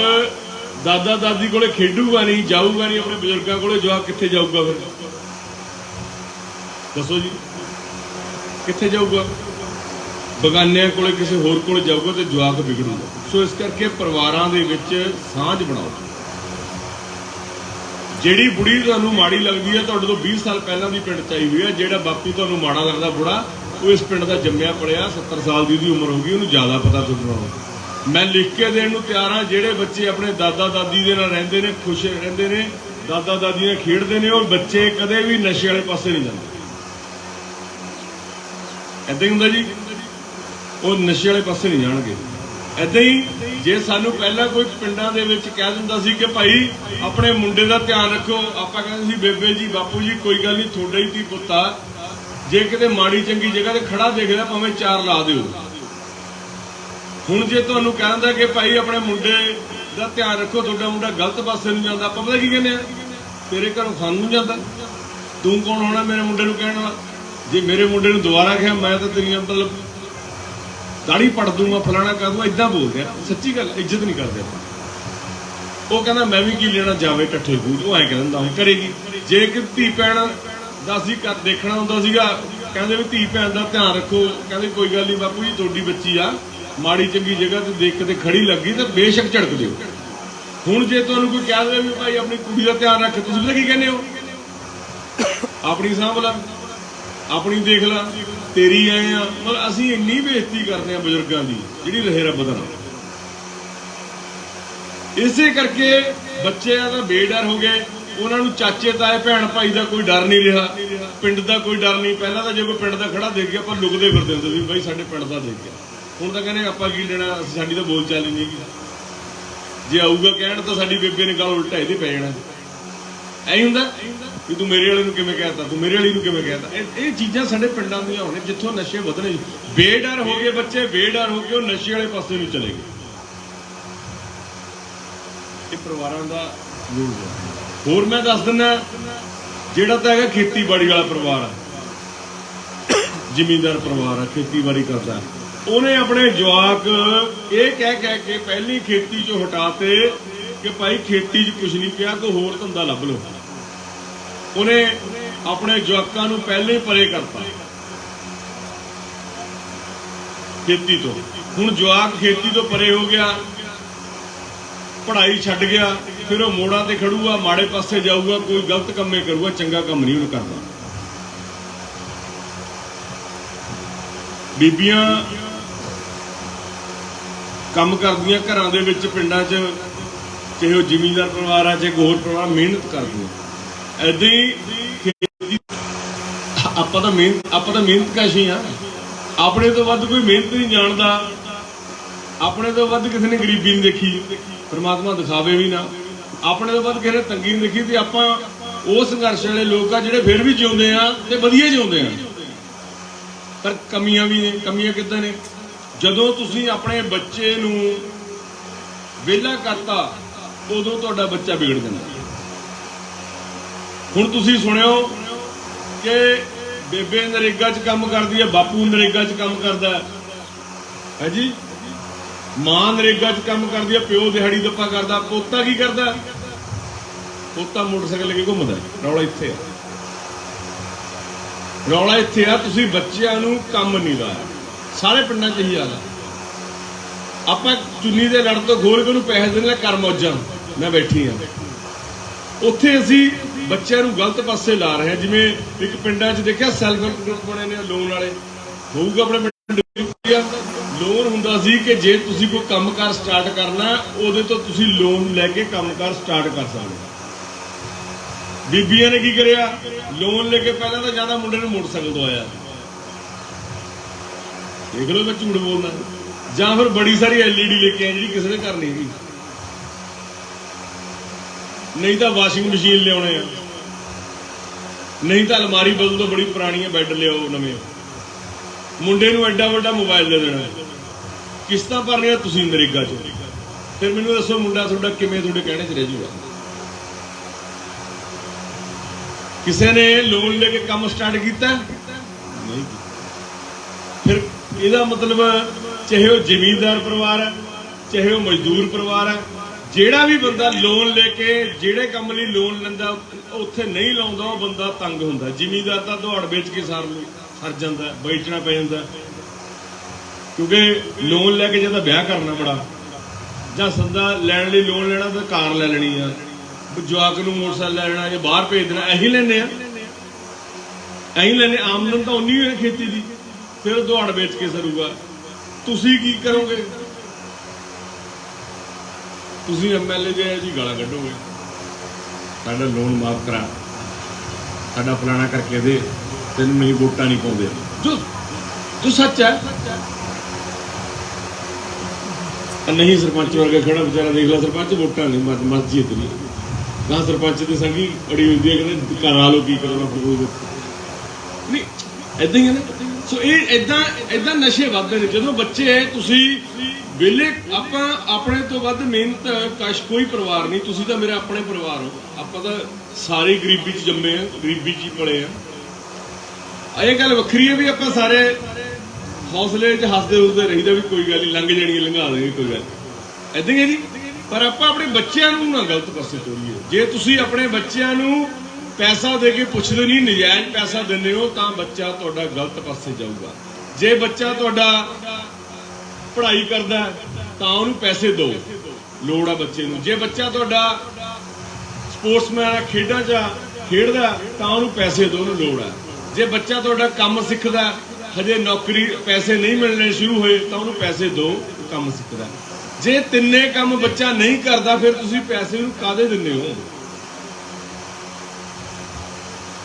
ਦਾਦਾ ਦਾਦੀ ਕੋਲੇ ਖੇਡੂਗਾ ਨਹੀਂ, ਜਾਊਗਾ ਨਹੀਂ, ਆਪਣੇ ਬਜ਼ੁਰਗਾਂ ਕੋਲੇ, ਜਵਾਕ ਕਿੱਥੇ ਜਾਊਗਾ ਫਿਰ? ਦੱਸੋ ਜੀ, ਕਿੱਥੇ ਜਾਊਗਾ? ਬਗਾਨਿਆਂ ਕੋਲੇ, ਕਿਸੇ ਹੋਰ ਕੋਲੇ ਜਾਊਗਾ ਤੇ ਜਵਾਕ ਵਿਗੜੂਗਾ। ਸੋ ਇਸ ਕਰਕੇ ਪਰਿਵਾਰਾਂ ਦੇ ਵਿੱਚ ਸਾਂਝ ਬਣਾਓ। ਜਿਹੜੀ ਬੁੜੀ ਤੁਹਾਨੂੰ ਮਾੜੀ ਲੱਗਦੀ ਹੈ, ਤੁਹਾਡੇ ਤੋਂ 20 ਸਾਲ ਪਹਿਲਾਂ ਦੀ ਪਿੰਡ ਚ ਆਈ ਹੋਈ ਹੈ, ਜਿਹੜਾ ਬਾਪੂ ਤੁਹਾਨੂੰ ਮਾੜਾ ਲੱਗਦਾ ਬੁੜਾ ਉਹ ਇਸ ਪਿੰਡ ਦਾ ਜੰਮਿਆ ਪੜਿਆ 70 ਸਾਲ ਦੀ ਉਹਦੀ ਉਮਰ ਹੋ ਗਈ, ਉਹਨੂੰ ਜ਼ਿਆਦਾ ਪਤਾ ਤੁਹਾਨੂੰ ਨਾਲੋਂ ਮੈਂ ਲਿਖ ਕੇ ਦੇਣ ਨੂੰ ਤਿਆਰ ਹਾਂ, ਜਿਹੜੇ ਬੱਚੇ ਆਪਣੇ ਦਾਦਾ ਦਾਦੀ ਦੇ ਨਾਲ ਰਹਿੰਦੇ ਨੇ, ਖੁਸ਼ ਰਹਿੰਦੇ ਨੇ ਦਾਦਾ ਦਾਦੀ ਨਾਲ ਖੇਡਦੇ ਨੇ, ਉਹ ਬੱਚੇ ਕਦੇ ਵੀ ਨਸ਼ੇ ਵਾਲੇ ਪਾਸੇ ਨਹੀਂ ਜਾਂਦੇ। ਏਦਾਂ ਹੀ ਹੁੰਦਾ ਜੀ, ਉਹ ਨਸ਼ੇ ਵਾਲੇ ਪਾਸੇ ਨਹੀਂ ਜਾਣਗੇ। ਏਦਾਂ ਹੀ ਜੇ ਸਾਨੂੰ ਪਹਿਲਾਂ ਕੋਈ ਪਿੰਡਾਂ ਦੇ ਵਿੱਚ ਕਹਿ ਦਿੰਦਾ ਸੀ ਕਿ ਭਾਈ, ਆਪਣੇ ਮੁੰਡੇ ਦਾ ਧਿਆਨ ਰੱਖੋ, ਆਪਾਂ ਕਹਿੰਦੇ ਸੀ, ਬੇਬੇ ਜੀ, ਬਾਪੂ ਜੀ, ਕੋਈ ਗੱਲ ਨਹੀਂ, ਤੁਹਾਡਾ ਹੀ ਧੀ ਪੁੱਤਾ ਜੇ ਕਿਤੇ ਮਾੜੀ ਚੰਗੀ ਜਗ੍ਹਾ ਤੇ ਖੜਾ ਦੇਖਦਾ ਭਾਵੇਂ ਚਾਰ ਲਾ ਦਿਓ। ਹੁਣ ਜੇ ਤੁਹਾਨੂੰ ਕਹਿੰਦਾ ਕਿ ਭਾਈ ਆਪਣੇ ਮੁੰਡੇ ਦਾ ਧਿਆਨ ਰੱਖੋ, ਤੁਹਾਡਾ ਮੁੰਡਾ ਗਲਤ ਪਾਸੇ ਨੂੰ ਜਾਂਦਾ, ਆਪਾਂ ਪਤਾ ਕੀ ਕਹਿੰਦੇ ਆ? ਤੇਰੇ ਘਰੋਂ ਖਾਣ ਨੂੰ ਜਾਂਦਾ। ਤੂੰ ਕੌਣ ਹੋਣਾ ਮੇਰੇ ਮੁੰਡੇ ਨੂੰ ਕਹਿਣ ਵਾਲਾ? ਜੇ ਮੇਰੇ ਮੁੰਡੇ ਨੂੰ ਦੁਬਾਰਾ ਕਿਹਾ, ਮੈਂ ਤਾਂ ਤੇਰੀ ਮਤਲਬ ਦਾੜੀ ਪੜ ਦੂੰਗਾ, ਫਲਾਣਾ ਕਰ ਦੂੰਗਾ ਇਦਾਂ ਬੋਲਦੇ ਆ। ਸੱਚੀ ਗੱਲ, ਇੱਜ਼ਤ ਨਹੀਂ ਕਰਦੇ ਆਪਾਂ। ਉਹ ਕਹਿੰਦਾ, ਮੈਂ ਵੀ ਕੀ ਲੈਣਾ, ਜਾਵੇ ਟੱਠੇ ਬੂਝ ਉਹ ਐਂ ਕਹਿੰਦਾ ਹੁੰਦਾ ਸੀ ਕਰੇਗੀ। ਜੇ ਕਿ ਧੀ ਪੈਣ ਦਾ ਕਰ ਦੇਖਣਾ ਹੁੰਦਾ ਸੀਗਾ। ਕਹਿੰਦੇ ਵੀ ਧੀ ਭੈਣ ਦਾ ਧਿਆਨ ਰੱਖੋ। ਕਹਿੰਦੇ ਕੋਈ ਗੱਲ ਨਹੀਂ ਬਾਪੂ ਜੀ, ਤੁਹਾਡੀ ਬੱਚੀ ਆ, ਮਾੜੀ ਚੰਗੀ ਜਗ੍ਹਾ ਤੇ ਦੇਖ ਕੇ ਤੇ ਖੜੀ ਲੱਗੀ ਤਾਂ ਬੇਸ਼ੱਕ ਝੜਕ ਦਿਓ। ਹੁਣ ਜੇ ਤੁਹਾਨੂੰ ਕੋਈ ਕਹਿ ਦੇਵੇ ਵੀ ਭਾਈ ਆਪਣੀ ਕੁੜੀ ਦਾ ਧਿਆਨ ਰੱਖ, ਤੁਸੀਂ ਪਤਾ ਕੀ ਕਹਿੰਦੇ ਹੋ? ਆਪਣੀ ਸਾਂਭ ਲਾ, ਆਪਣੀ ਦੇਖ ਲਾ, ਤੇਰੀ ਆਏ ਆ। ਮਤਲਬ ਅਸੀਂ ਇੰਨੀ ਬੇਇੱਜ਼ਤੀ ਕਰਦੇ ਆ ਬਜ਼ੁਰਗਾਂ ਦੀ, ਜਿਹੜੀ ਰਹੇ ਰੱਬ ਦਾ ਇਸੇ ਕਰਕੇ ਬੱਚਿਆਂ ਦਾ ਬੇਡਰ ਹੋ ਗਏ। ਉਹਨਾਂ ਨੂੰ ਚਾਚੇ, ਤਾਏ, ਭੈਣ, ਭਾਈ ਦਾ ਕੋਈ ਡਰ ਨਹੀਂ ਰਿਹਾ। ਪਿੰਡ ਦਾ ਕੋਈ ਡਰ ਨਹੀਂ। ਪਹਿਲਾਂ ਤਾਂ ਜੇ ਕੋਈ ਪਿੰਡ ਦਾ ਖੜਾ ਦੇਖ ਗਿਆ ਪਰ ਲੁਕਦੇ ਫਿਰਦੇ ਹੁੰਦੇ ਸੀ ਬਾਈ ਸਾਡੇ ਪਿੰਡ ਦਾ ਦੇਖ ਗਿਆ। ਹੁਣ ਤਾਂ ਕਹਿੰਦੇ ਆਪਾਂ ਕੀ ਲੈਣਾ ਸਾਡੀ ਤਾਂ ਬੋਲ ਚਾਲ ਨਹੀਂ ਹੈਗੀ। ਜੇ ਆਊਗਾ ਕਹਿਣ ਤਾਂ ਸਾਡੀ ਬੇਬੇ ਨੇ ਗੱਲ ਉਲਟਾ ਇਹਦੇ ਪੈ ਜਾਣਾ। ਐਂ ਹੁੰਦਾ ਵੀ ਤੂੰ ਮੇਰੇ ਵਾਲੇ ਨੂੰ ਕਿਵੇਂ ਕਹਿਤਾ, ਤੂੰ ਮੇਰੇ ਵਾਲੀ ਨੂੰ ਕਿਵੇਂ ਕਹਿਤਾ? ਇਹ ਇਹ ਚੀਜ਼ਾਂ ਸਾਡੇ ਪਿੰਡਾਂ ਦੀਆਂ ਹੋਣੇ, ਜਿੱਥੋਂ ਨਸ਼ੇ ਵਧਣੇ ਬੇਡਰ ਹੋ ਗਏ ਬੱਚੇ, ਬੇਡਰ ਹੋ ਗਏ, ਉਹ ਨਸ਼ੇ ਵਾਲੇ ਪਾਸੇ ਨੂੰ ਚਲੇ ਗਏ। ਇਹ ਪਰਿਵਾਰਾਂ ਦਾ ਰੂਲ ਹੈ ਹੋਰ ਮੈਂ ਦੱਸ ਦਿੰਦਾ, ਜਿਹੜਾ ਤਾਂ ਹੈਗਾ ਖੇਤੀਬਾੜੀ ਵਾਲਾ ਪਰਿਵਾਰ ਆ। ਜ਼ਿਮੀਂਦਾਰ ਪਰਿਵਾਰ ਆ, ਖੇਤੀਬਾੜੀ ਕਰਦਾ। ਉਹਨੇ ਆਪਣੇ ਜਵਾਕ ਇਹ ਕਹਿ ਕਹਿ ਕੇ ਪਹਿਲੀ ਖੇਤੀ ਚੋਂ ਹਟਾਤੇ ਕਿ ਭਾਈ ਖੇਤੀ 'ਚ ਕੁਝ ਨਹੀਂ ਪਿਆ ਕੋਈ ਹੋਰ ਧੰਦਾ ਲੱਭ ਲਓ। ਉਹਨੇ ਆਪਣੇ ਜਵਾਕਾਂ ਨੂੰ ਪਹਿਲੇ ਪਰੇ ਕਰਤਾ। ਖੇਤੀ ਤੋਂ। ਹੁਣ ਜਵਾਕ ਖੇਤੀ ਤੋਂ ਪਰੇ ਹੋ ਗਿਆ, ਪੜ੍ਹਾਈ ਛੱਡ ਗਿਆ। ਫਿਰ ਉਹ ਮੋੜਾਂ ਤੇ ਖੜੂਗਾ ਮਾੜੇ ਪਾਸੇ ਜਾਊਗਾ, ਕੋਈ ਗਲਤ ਕੰਮੇ ਕਰੂਗਾ, ਚੰਗਾ ਕੰਮ ਨਹੀਂ ਉਹ ਕਰਦਾ ਬੀਬੀਆਂ ਕੰਮ ਕਰਦੀਆਂ ਘਰਾਂ ਦੇ ਵਿੱਚ, ਪਿੰਡਾਂ 'ਚ, ਚਾਹੇ ਉਹ ਜ਼ਿਮੀਂਦਾਰ ਪਰਿਵਾਰ ਆ, ਚਾਹੇ ਕੋਈ ਪਰਿਵਾਰ, ਮਿਹਨਤ ਕਰਦੀਆਂ। ਐਦਾਂ ਹੀ ਆਪਾਂ ਤਾਂ ਮਿਹਨਤ ਆਪਾਂ ਤਾਂ ਮਿਹਨਤ ਕਾਸ਼ੀ ਆ। ਆਪਣੇ ਤੋਂ ਵੱਧ ਕੋਈ ਮਿਹਨਤ ਨਹੀਂ ਜਾਣਦਾ। ਆਪਣੇ ਤੋਂ ਵੱਧ ਕਿਸੇ ਨੇ ਗਰੀਬੀ ਨਹੀਂ ਦੇਖੀ। ਪਰਮਾਤਮਾ ਦਿਖਾਵੇ ਵੀ ਨਾ। ਆਪਣੇ ਤੋਂ ਬਾਅਦ ਕਿਸੇ ਤੰਗੀ ਨਹੀਂ ਦੇਖੀ ਤੇ ਆਪਾਂ ਉਹ ਸੰਘਰਸ਼ ਵਾਲੇ ਲੋਕ ਆ ਜਿਹੜੇ ਫਿਰ ਵੀ ਜਿਉਂਦੇ ਆ ਤੇ ਵਧੀਆ ਜਿਉਂਦੇ ਆ। ਪਰ ਕਮੀਆਂ ਵੀ ਨੇ, ਕਮੀਆਂ ਕਿੱਦਾਂ ਨੇ? ਜਦੋਂ ਤੁਸੀਂ ਆਪਣੇ ਬੱਚੇ ਨੂੰ ਵਿਹਲਾ ਕਰਤਾ, ਉਦੋਂ ਤੁਹਾਡਾ ਬੱਚਾ ਵਿਗੜ ਜਾਂਦਾ। ਹੁਣ ਤੁਸੀਂ ਸੁਣਿਓ ਕਿ ਬੇਬੇ ਨਰੇਗਾ 'ਚ ਕੰਮ ਕਰਦੀ ਹੈ ਬਾਪੂ ਨਰੇਗਾ 'ਚ ਕੰਮ ਕਰਦਾ। ਹੈ ਜੀ? ਮਾਂ ਨਰੇਗਾ 'ਚ ਕੰਮ ਕਰਦੀ ਆ, ਪਿਓ ਦਿਹਾੜੀ ਦੱਪਾ ਕਰਦਾ, ਪੋਤਾ ਕੀ ਕਰਦਾ? ਪੋਤਾ ਮੋਟਰਸਾਈਕਲ ਲੈ ਕੇ ਘੁੰਮਦਾ ਰੌਲਾ ਇੱਥੇ ਆ। ਰੌਲਾ ਇੱਥੇ ਆ, ਤੁਸੀਂ ਬੱਚਿਆਂ ਨੂੰ ਕੰਮ ਨਹੀਂ ਲਾਇਆ। ਸਾਰੇ ਪਿੰਡਾਂ 'ਚ ਹੀ ਹਾਲ ਆ। ਆਪਾਂ ਚੁੰਨੀ ਦੇ ਲੜ ਤੋਂ ਖੋਲ ਕੇ ਉਹਨੂੰ ਪੈਸੇ ਦੇਣ ਲੈ ਕਰ ਮੌਜਾਂ। ਮੈਂ ਬੈਠੀ ਆ। ਉੱਥੇ ਅਸੀਂ ਬੱਚਿਆਂ ਨੂੰ ਗਲਤ ਪਾਸੇ ਲਾ ਰਹੇ ਹਾਂ ਜਿਵੇਂ ਇੱਕ ਪਿੰਡਾਂ 'ਚ ਦੇਖਿਆ ਸੈਲਫ ਹੈਲਪ ਗਰੁੱਪ ਬਣੇ ਨੇ, ਲੋਨ ਵਾਲੇ। ਹੋਊਗਾ ਆਪਣੇ ਸੀ ਕਿ ਜੇ ਤੁਸੀਂ ਕੋਈ ਕੰਮਕਾਰ ਸਟਾਰਟ ਕਰਨਾ, ਉਹਦੇ ਤੋਂ ਤੁਸੀਂ ਲੋਨ ਲੈ ਕੇ ਕੰਮਕਾਰ ਸਟਾਰਟ ਕਰ ਸਕਦੇ ਬੀਬੀਆਂ ਨੇ ਕੀ ਕਰਿਆ? ਲੋਨ ਲੈ ਕੇ ਪਹਿਲਾਂ ਤਾਂ ਜ਼ਿਆਦਾ ਮੁੰਡੇ ਨੂੰ ਮੋਟਰਸਾਈਕਲ ਦਵਾਇਆ ਦੇਖ ਲਓ ਮੈਂ ਝੂਠ ਬੋਲਦਾ। ਜਾਂ ਫਿਰ ਬੜੀ ਸਾਰੀ ਐਲਈਡੀ ਲੈ ਕੇ ਆ ਜਿਹੜੀ ਕਿਸੇ ਨੇ ਕਰਨੀ ਸੀ। ਨਹੀਂ ਤਾਂ ਵਾਸ਼ਿੰਗ ਮਸ਼ੀਨ ਲਿਆਉਣੇ ਆ। ਨਹੀਂ ਤਾਂ ਅਲਮਾਰੀ ਬਦਲ ਤੋਂ ਬੜੀ ਪੁਰਾਣੀ ਹੈ ਬੈੱਡ ਲਿਆਓ ਨਵੇਂ। ਮੁੰਡੇ ਨੂੰ ਐਡਾ ਵੱਡਾ ਮੋਬਾਈਲ ਦੇ ਦੇਣਾ। ਕਿਸ਼ਤਾਂ ਭਰਨੀਆਂ ਤੁਸੀਂ ਨਰੇਗਾ 'ਚ। ਫਿਰ ਮੈਨੂੰ ਦੱਸੋ ਮੁੰਡਾ ਤੁਹਾਡਾ ਕਿਵੇਂ ਤੁਹਾਡੇ ਕਹਿਣੇ 'ਚ ਰਹਿ ਜੂਗਾ? ਕਿਸੇ ਨੇ ਲੋਨ ਲੈ ਕੇ ਕੰਮ ਸਟਾਰਟ ਕੀਤਾ? ਨਹੀਂ ਫਿਰ ਇਹਦਾ ਮਤਲਬ ਚਾਹੇ ਉਹ ਜ਼ਮੀਂਦਾਰ ਪਰਿਵਾਰ ਹੈ, ਚਾਹੇ ਉਹ ਮਜ਼ਦੂਰ ਪਰਿਵਾਰ ਹੈ, ਜਿਹੜਾ ਵੀ ਬੰਦਾ ਲੋਨ ਲੈ ਕੇ ਜਿਹੜੇ ਕੰਮ ਲਈ ਲੋਨ ਲੈਂਦਾ ਉੱਥੇ ਨਹੀਂ ਲਾਉਂਦਾ, ਉਹ ਬੰਦਾ ਤੰਗ ਹੁੰਦਾ। ਜ਼ਮੀਂਦਾਰ ਤਾਂ ਦੌੜ ਵੇਚ ਕੇ ਸਾਰ ਲੂ ਸਰ ਜਾਂਦਾ ਬੈਠਣਾ ਪੈ ਜਾਂਦਾ। ਕਿਉਂਕਿ ਲੋਨ ਲੈ ਕੇ ਜਾਂ ਤਾਂ ਵਿਆਹ ਕਰਨਾ ਬੜਾ, ਜਾਂ ਸੰਦਾ ਲੈਣ ਲਈ ਲੋਨ ਲੈਣਾ ਤਾਂ ਕਾਰ ਲੈ ਲੈਣੀ ਆ। ਜਵਾਕ ਨੂੰ ਮੋਟਰਸਾਈਕਲ ਲੈ ਲੈਣਾ ਜਾਂ ਬਾਹਰ ਭੇਜ ਦੇਣਾ, ਇਹੀ ਲੈਣੇ ਆ। ਐਂ ਲੈਣੇ ਆਮਦਨ ਤਾਂ ਉਨੀ ਹੋਈ ਖੇਤੀ ਦੀ, ਫਿਰ ਦੌੜ ਵੇਚ ਕੇ ਸਰੂਗਾ। ਤੁਸੀਂ ਕੀ ਕਰੋਗੇ? ਤੁਸੀਂ ਐਮਐਲਏ ਦੇ ਜੀ ਗਾਲਾਂ ਕੱਢੋਗੇ। ਸਾਡਾ ਲੋਨ ਮਾਫ ਕਰਾ। ਸਾਡਾ ਫਲਾਣਾ ਕਰਕੇ ਦੇ। ਤੈਨੂੰ ਨਹੀਂ ਵੋਟਾਂ ਨਹੀਂ ਪਾਉਂਦੇ। ਜੋ ਜੋ ਸੱਚ ਹੈ। ਨਹੀਂ ਸਰਪੰਚ ਵਰਗਾ ਖੜਾ ਵਿਚਾਰਾ ਦੇਖ ਲੈ, ਸਰਪੰਚ ਵੋਟਾਂ ਨਹੀਂ ਮਸ- ਮਸਜਿਦ ਨਹੀਂ। ਨਾ ਸਰਪੰਚ ਦੀ ਸੰਗੀ ਅੜੀ ਹੁੰਦੀ ਹੈ, ਕਹਿੰਦੇ ਘਰ ਆ ਕੀ ਕਰਨਾ ਫਿਰ ਨਹੀਂ ਐਦਾਂ ਹੀ ਹੈ ਨਾ। ਸੋ ਇਹ ਐਦਾਂ ਐਦਾਂ ਨਸ਼ੇ ਵੱਧਦੇ ਨੇ। ਜਦੋਂ ਬੱਚੇ ਤੁਸੀਂ ਵੇਲੇ ਆਪਾਂ ਆਪਣੇ ਤੋਂ ਵੱਧ ਮਿਹਨਤ, ਕਸ਼ ਕੋਈ ਪਰਿਵਾਰ ਨਹੀਂ, ਤੁਸੀਂ ਤਾਂ ਮੇਰੇ ਆਪਣੇ ਪਰਿਵਾਰ ਹੋ। ਆਪਾਂ ਤਾਂ ਸਾਰੇ ਗਰੀਬੀ 'ਚ ਜੰਮੇ ਆ ਗਰੀਬੀ 'ਚ ਹੀ ਪਲੇ ਆ ਇਹ ਗੱਲ ਵੱਖਰੀ ਹੈ ਵੀ ਆਪਾਂ ਸਾਰੇ ਹੌਸਲੇ 'ਚ ਹੱਸਦੇ ਹੁਸਦੇ ਰਹੀਦਾ ਵੀ ਕੋਈ ਗੱਲ ਨਹੀਂ ਲੰਘ ਜਾਣੀ ਲੰਘਾ ਦੇਣੀ ਕੋਈ ਗੱਲ ਐਦਾਂ ਹੀ ਜੀ। ਪਰ ਆਪਾਂ ਆਪਣੇ ਬੱਚਿਆਂ ਨੂੰ ਨਾ ਗਲਤ ਪਾਸੇ ਤੋਰੀਏ। ਜੇ ਤੁਸੀਂ ਆਪਣੇ ਬੱਚਿਆਂ ਨੂੰ ਪੈਸਾ ਦੇ ਕੇ ਪੁੱਛਦੇ ਨਹੀਂ, ਨਜਾਇਜ਼ ਪੈਸਾ ਦਿੰਦੇ ਹੋ, ਤਾਂ ਬੱਚਾ ਤੁਹਾਡਾ ਗਲਤ ਪਾਸੇ ਜਾਊਗਾ। ਜੇ ਬੱਚਾ ਤੁਹਾਡਾ ਪੜ੍ਹਾਈ ਕਰਦਾ ਤਾਂ ਉਹਨੂੰ ਪੈਸੇ ਦਿਓ। ਲੋੜ ਆ ਬੱਚੇ ਨੂੰ। ਜੇ ਬੱਚਾ ਤੁਹਾਡਾ ਸਪੋਰਟਸਮੈਨ ਆ ਖੇਡਾਂ 'ਚ ਖੇਡਦਾ ਤਾਂ ਉਹਨੂੰ ਪੈਸੇ ਦਿਓ, ਉਹਨੂੰ ਲੋੜ ਆ ਜੇ ਬੱਚਾ ਤੁਹਾਡਾ ਕੰਮ ਸਿੱਖਦਾ ਹਜੇ ਨੌਕਰੀ, ਪੈਸੇ ਨਹੀਂ ਮਿਲਣੇ ਸ਼ੁਰੂ ਹੋਏ ਤਾਂ ਉਹਨੂੰ ਪੈਸੇ ਦਿਓ, ਕੰਮ ਸਿੱਖਦਾ। ਜੇ ਤਿੰਨੇ ਕੰਮ ਬੱਚਾ ਨਹੀਂ ਕਰਦਾ, ਫਿਰ ਤੁਸੀਂ ਪੈਸੇ ਨੂੰ ਕਾਦੇ ਦਿੰਦੇ ਹੋ?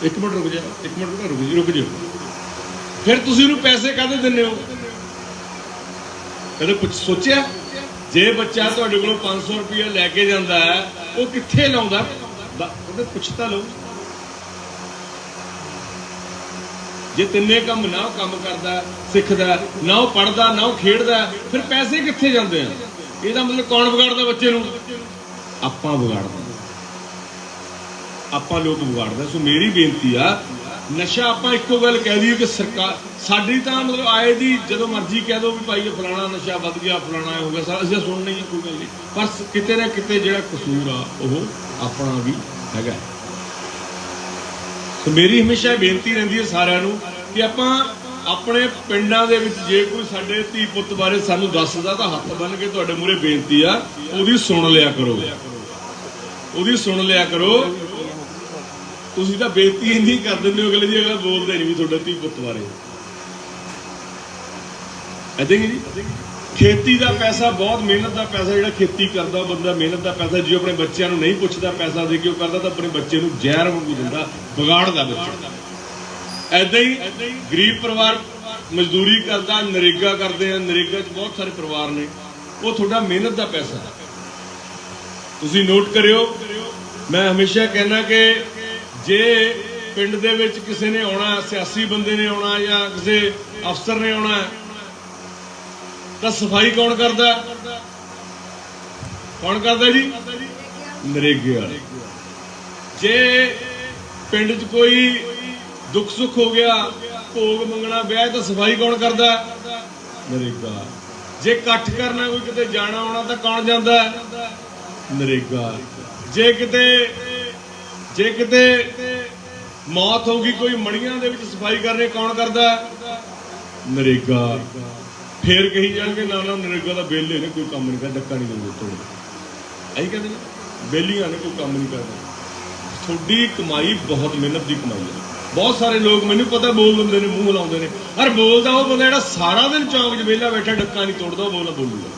ਇੱਕ ਮਿੰਟ ਰੁਕ ਜਾ ਇੱਕ ਮਿੰਟ ਰੁਕ ਜਾ ਰੁਕ ਜਾ ਫਿਰ ਤੁਸੀਂ ਉਹਨੂੰ ਪੈਸੇ ਕਾਦੇ ਦਿੰਦੇ ਹੋ? ਕਦੇ ਕੁਝ ਸੋਚਿਆ? ਜੇ ਬੱਚਾ ਤੁਹਾਡੇ ਕੋਲੋਂ 500 ਰੁਪਏ ਲੈ ਕੇ ਜਾਂਦਾ ਹੈ, ਉਹ ਕਿੱਥੇ ਲਾਉਂਦਾ? ਬ- ਉਹਦੇ ਪੁੱਛ ਤਾਂ ਲਓ। ਜੇ ਤਿੰਨੇ ਕੰਮ ਨਾ ਉਹ ਕੰਮ ਕਰਦਾ, ਸਿੱਖਦਾ, ਨਾ ਉਹ ਪੜਦਾ ਨਾ ਉਹ ਖੇਡਦਾ, ਫਿਰ ਪੈਸੇ ਕਿੱਥੇ ਜਾਂਦੇ ਆ? ਇਹਦਾ ਮਤਲਬ ਕੌਣ ਵਿਗਾੜਦਾ ਬੱਚੇ ਨੂੰ? ਆਪਾਂ ਵਿਗਾੜਦੇ ਆਪਾਂ ਲੋਕ ਵਿਗਾੜਦੇ ਸੋ ਮੇਰੀ ਬੇਨਤੀ ਆ, ਨਸ਼ਾ ਆਪਾਂ ਇੱਕੋ ਗੱਲ ਕਹਿ ਦਈਏ ਕਿ ਸਰਕਾਰ ਸਾਡੀ ਤਾਂ ਮਤਲਬ ਆਏ ਦੀ ਜਦੋਂ ਮਰਜ਼ੀ ਕਹਿ ਦੋ ਵੀ ਭਾਈ ਇਹ ਫਲਾਣਾ ਨਸ਼ਾ ਵੱਧ ਗਿਆ, ਫਲਾਣਾ ਹੋ ਗਿਆ ਸਾਰਾ ਅਸੀਂ ਤਾਂ ਸੁਣਨਾ ਕੋਈ ਗੱਲ ਨਹੀਂ। ਪਰ ਕਿਤੇ ਨਾ ਕਿਤੇ ਜਿਹੜਾ ਕਸੂਰ ਆ, ਉਹ ਆਪਣਾ ਵੀ ਹੈਗਾ। ਸੋ ਮੇਰੀ ਹਮੇਸ਼ਾ ਬੇਨਤੀ ਰਹਿੰਦੀ ਹੈ ਸਾਰਿਆਂ ਨੂੰ ਕਿ ਆਪਾਂ ਆਪਣੇ ਪਿੰਡਾਂ ਦੇ ਵਿੱਚ ਜੇ ਕੋਈ ਸਾਡੇ ਧੀ ਪੁੱਤ ਬਾਰੇ ਸਾਨੂੰ ਦੱਸਦਾ ਤਾਂ ਹੱਥ ਬੰਨ ਕੇ ਤੁਹਾਡੇ ਮੂਹਰੇ ਬੇਨਤੀ ਆ, ਉਹਦੀ ਸੁਣ ਲਿਆ ਕਰੋ। ਉਹਦੀ ਸੁਣ ਲਿਆ ਕਰੋ। ਤੁਸੀਂ ਤਾਂ ਬੇਇੱਜ਼ਤੀ ਇੰਨੀ ਕਰ ਦਿੰਦੇ ਹੋ ਅਗਲੇ ਦੀ ਅਗਲਾ ਬੋਲਦਾ ਨਹੀਂ ਵੀ ਤੁਹਾਡਾ ਧੀ ਪੁੱਤ ਬਾਰੇ। ਐਦਾਂ ਹੀ ਜੀ ਖੇਤੀ ਦਾ ਪੈਸਾ ਬਹੁਤ, ਮਿਹਨਤ ਦਾ ਪੈਸਾ ਜਿਹੜਾ ਖੇਤੀ ਕਰਦਾ, ਉਹ ਬੰਦਾ ਮਿਹਨਤ ਦਾ ਪੈਸਾ ਜੇ ਆਪਣੇ ਬੱਚਿਆਂ ਨੂੰ ਨਹੀਂ ਪੁੱਛਦਾ, ਪੈਸਾ ਦੇ ਕੇ ਉਹ ਕਰਦਾ, ਤਾਂ ਆਪਣੇ ਬੱਚੇ ਨੂੰ ਜ਼ਹਿਰ ਵਾਂਗੂ ਦਿੰਦਾ ਵਿਗਾੜਦਾ ਬੱਚਾ। ਐਦਾਂ ਹੀ ਗਰੀਬ ਪਰਿਵਾਰ ਮਜ਼ਦੂਰੀ ਕਰਦਾ, ਨਰੇਗਾ ਕਰਦੇ ਆ, ਨਰੇਗਾ 'ਚ ਬਹੁਤ ਸਾਰੇ ਪਰਿਵਾਰ ਨੇ, ਉਹ ਤੁਹਾਡਾ ਮਿਹਨਤ ਦਾ ਪੈਸਾ ਤੁਸੀਂ ਨੋਟ ਕਰਿਓ, ਮੈਂ ਹਮੇਸ਼ਾ ਕਹਿੰਦਾ ਕਿ ਜੇ ਪਿੰਡ ਦੇ ਵਿੱਚ ਕਿਸੇ ਨੇ ਆਉਣਾ, ਸਿਆਸੀ ਬੰਦੇ ਨੇ ਆਉਣਾ ਜਾਂ ਕਿਸੇ ਅਫਸਰ ਨੇ ਆਉਣਾ ਤਾਂ ਸਫ਼ਾਈ ਕੌਣ ਕਰਦਾ? ਕੌਣ ਕਰਦਾ ਜੀ? ਨਰੇਗੇ ਵਾਲੇ। ਜੇ ਪਿੰਡ 'ਚ ਕੋਈ ਦੁੱਖ ਸੁੱਖ ਹੋ ਗਿਆ, ਭੋਗ ਮੰਗਣਾ ਵਿਆਹ, ਤਾਂ ਸਫ਼ਾਈ ਕੌਣ ਕਰਦਾ? ਨਰੇਗਾ ਜੇ ਇਕੱਠ ਕਰਨਾ ਕੋਈ ਕਿਤੇ ਜਾਣਾ ਆਉਣਾ, ਤਾਂ ਕੌਣ ਜਾਂਦਾ? ਨਰੇਗਾ ਜੇ ਕਿਤੇ ਜੇ ਕਿਤੇ ਮੌਤ ਹੋ ਗਈ, ਕੋਈ ਮੜੀਆਂ ਦੇ ਵਿੱਚ ਸਫ਼ਾਈ ਕਰਨੇ ਕੌਣ ਕਰਦਾ? ਨਰੇਗਾ ਫੇਰ ਕਹੀ ਜਾਣਗੇ ਨਾ ਨਾ ਨਰੇਗਾ ਦਾ ਬਿੱਲ ਨੇ, ਕੋਈ ਕੰਮ ਨਹੀਂ ਕਰਦਾ, ਡੱਕਾ ਨਹੀਂ ਦਿੰਦੇ ਤੋੜ ਐਂ ਕਹਿੰਦੇ ਨੇ ਬੇਲੀਆਂ ਨੇ, ਕੋਈ ਕੰਮ ਨਹੀਂ ਕਰਦਾ। ਤੁਹਾਡੀ ਕਮਾਈ ਬਹੁਤ ਮਿਹਨਤ ਦੀ ਕਮਾਈ ਹੈ। ਬਹੁਤ ਸਾਰੇ ਲੋਕ ਮੈਨੂੰ ਪਤਾ ਬੋਲ ਦਿੰਦੇ ਨੇ, ਮੂੰਹ ਲਾਉਂਦੇ ਨੇ। ਹਰ ਬੋਲਦਾ ਉਹ ਬੰਦਾ ਜਿਹੜਾ ਸਾਰਾ ਦਿਨ ਚੌਂਕ 'ਚ ਵਿਹਲਾ ਬੈਠਾ, ਡੱਕਾ ਨਹੀਂ ਤੋੜਦਾ, ਉਹ ਬੋਲਦਾ, ਬੋਲੂਗਾ।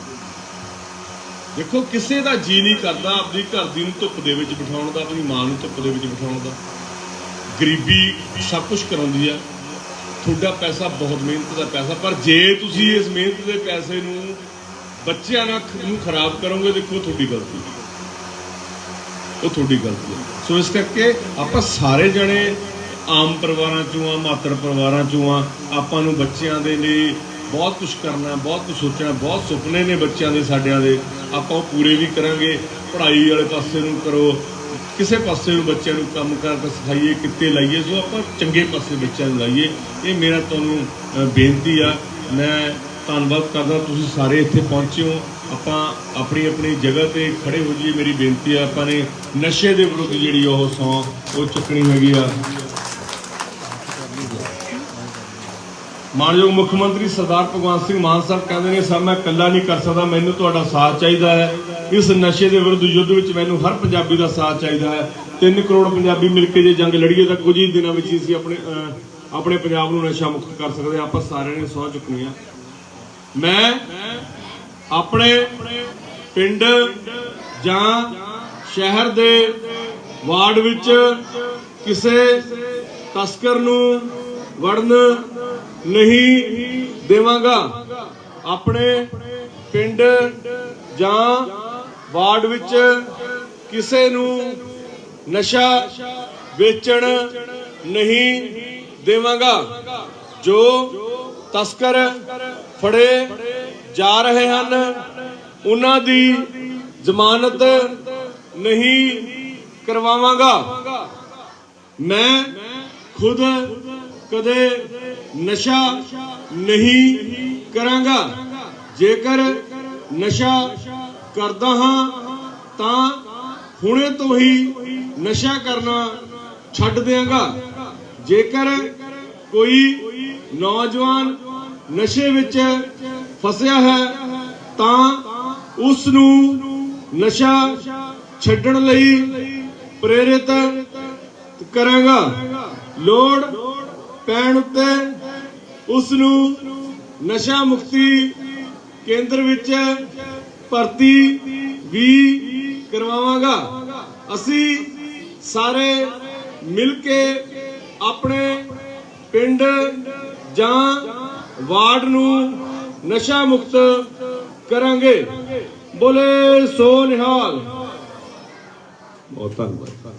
ਦੇਖੋ, ਕਿਸੇ ਦਾ ਜੀ ਨਹੀਂ ਕਰਦਾ ਆਪਣੀ ਘਰ ਦੀ ਨੂੰ ਧੁੱਪ ਦੇ ਵਿੱਚ ਬਿਠਾਉਣ ਦਾ, ਆਪਣੀ ਮਾਂ ਨੂੰ ਧੁੱਪ ਦੇ ਵਿੱਚ ਬਿਠਾਉਣ ਦਾ। ਗਰੀਬੀ ਸਭ ਕੁਝ ਕਰਾਉਂਦੀ ਆ। ਤੁਹਾਡਾ ਪੈਸਾ ਬਹੁਤ ਮਿਹਨਤ ਦਾ ਪੈਸਾ, ਪਰ ਜੇ ਤੁਸੀਂ ਇਸ ਮਿਹਨਤ ਦੇ ਪੈਸੇ ਨੂੰ ਬੱਚਿਆਂ ਨਾਲ ਨੂੰ ਖਰਾਬ ਕਰੋਗੇ, ਦੇਖੋ ਤੁਹਾਡੀ ਗਲਤੀ ਉਹ ਤੁਹਾਡੀ ਗਲਤੀ ਹੈ। ਸੋ ਇਸ ਕਰਕੇ ਆਪਾਂ ਸਾਰੇ ਜਣੇ ਆਮ ਪਰਿਵਾਰਾਂ ਚੋਂ ਆ ਮਾਤਰ ਪਰਿਵਾਰਾਂ ਚੋਂ ਆ, ਆਪਾਂ ਨੂੰ ਬੱਚਿਆਂ ਦੇ ਲਈ ਬਹੁਤ ਕੁਝ ਕਰਨਾ, ਬਹੁਤ ਕੁਝ ਸੋਚਣਾ, ਬਹੁਤ ਸੁਪਨੇ ਨੇ ਬੱਚਿਆਂ ਦੇ, ਸਾਡਿਆਂ ਦੇ। ਆਪਾਂ ਉਹ ਪੂਰੇ ਵੀ ਕਰਾਂਗੇ, ਪੜ੍ਹਾਈ ਵਾਲੇ ਪਾਸੇ ਨੂੰ ਕਰੋ ਕਿਸੇ ਪਾਸੇ ਨੂੰ ਬੱਚਿਆਂ ਨੂੰ ਕੰਮ ਕਰਕੇ ਸਿਖਾਈਏ, ਕਿੱਤੇ ਲਾਈਏ ਸੋ ਆਪਾਂ ਚੰਗੇ ਪਾਸੇ ਬੱਚਿਆਂ ਨੂੰ ਲਾਈਏ, ਇਹ ਮੇਰਾ ਤੁਹਾਨੂੰ ਬੇਨਤੀ ਆ। ਮੈਂ ਧੰਨਵਾਦ ਕਰਦਾ, ਤੁਸੀਂ ਸਾਰੇ ਇੱਥੇ ਪਹੁੰਚੇ ਹੋ। ਆਪਾਂ ਆਪਣੀ ਆਪਣੀ ਜਗ੍ਹਾ ਤੇ ਖੜੇ ਹੋ ਜਾਈਏ, ਮੇਰੀ ਬੇਨਤੀ ਆ। ਆਪਾਂ ਨੇ ਨਸ਼ੇ ਦੇ ਵਿਰੁੱਧ ਜਿਹੜੀ ਉਹ ਸੌਂ, ਉਹ ਚੱਕਣੀ ਹੈਗੀ ਆ। ਮਾਨਯੋਗ ਮੁੱਖ ਮੰਤਰੀ ਸਰਦਾਰ ਭਗਵੰਤ ਸਿੰਘ ਮਾਨ ਸਾਹਿਬ ਕਹਿੰਦੇ ਨੇ, ਸਰ, ਮੈਂ ਇਕੱਲਾ ਨਹੀਂ ਕਰ ਸਕਦਾ, ਮੈਨੂੰ ਤੁਹਾਡਾ ਸਾਥ ਚਾਹੀਦਾ ਹੈ। ਇਸ ਨਸ਼ੇ ਦੇ ਵਿਰੁੱਧ ਯੁੱਧ ਵਿੱਚ ਮੈਨੂੰ ਹਰ ਪੰਜਾਬੀ ਦਾ ਸਾਥ ਚਾਹੀਦਾ ਹੈ। 3 ਕਰੋੜ ਪੰਜਾਬੀ ਮਿਲ ਕੇ ਜੇ ਜੰਗ ਲੜੀਏ ਤਾਂ ਕੁਝ ਹੀ ਦਿਨਾਂ ਵਿੱਚ ਹੀ ਅਸੀਂ ਆਪਣੇ ਆਪਣੇ ਪੰਜਾਬ ਨੂੰ ਨਸ਼ਾ ਮੁਕਤ ਕਰ ਸਕਦੇ ਆਪਾਂ ਸਾਰਿਆਂ ਨੇ ਸਹੁੰ ਚੁੱਕਣੀ ਆ। ਮੈਂ ਆਪਣੇ ਪਿੰਡ ਜਾਂ ਸ਼ਹਿਰ ਦੇ ਵਾਰਡ ਵਿੱਚ ਕਿਸੇ ਤਸਕਰ ਨੂੰ ਵੜਨ ਨਹੀਂ ਦੇਵਾਂਗਾ। ਆਪਣੇ ਪਿੰਡ ਜਾਂ ਵਾਰਡ ਵਿੱਚ ਕਿਸੇ ਨੂੰ ਨਸ਼ਾ ਵੇਚਣ ਨਹੀਂ ਦੇਵਾਂਗਾ। ਜੋ ਤਸਕਰ ਫੜੇ ਜਾ ਰਹੇ ਹਨ, ਉਹਨਾਂ ਦੀ ਜ਼ਮਾਨਤ ਨਹੀਂ ਕਰਵਾਵਾਂਗਾ। ਮੈਂ ਖੁਦ ਕਦੇ ਨਸ਼ਾ ਨਹੀਂ ਕਰਾਂਗਾ। ਜੇਕਰ ਨਸ਼ਾ ਕਰਦਾ ਹਾਂ, ਤਾਂ ਹੁਣੇ ਤੋਂ ਹੀ ਨਸ਼ਾ ਕਰਨਾ ਛੱਡ ਦਿਆਂਗਾ। ਜੇਕਰ ਕੋਈ ਨੌਜਵਾਨ ਨਸ਼ੇ ਵਿੱਚ ਫਸਿਆ ਹੈ, ਤਾਂ ਉਸ ਨੂੰ ਨਸ਼ਾ ਛੱਡਣ ਲਈ ਪ੍ਰੇਰਿਤ ਕਰਾਂਗਾ। ਲੋੜ ਪੈਣ ਉੱਤੇ ਉਸ ਨੂੰ ਨਸ਼ਾ ਮੁਕਤੀ ਕੇਂਦਰ ਵਿੱਚ ਭਰਤੀ ਵੀ ਕਰਵਾਵਾਂਗਾ। ਅਸੀਂ ਸਾਰੇ ਮਿਲ ਕੇ ਆਪਣੇ ਪਿੰਡ ਜਾਂ ਵਾਰਡ ਨੂੰ ਨਸ਼ਾ ਮੁਕਤ ਕਰਾਂਗੇ। ਬੋਲੇ ਸੋ ਨਿਹਾਲ। ਬਹੁਤ ਧੰਨਵਾਦ।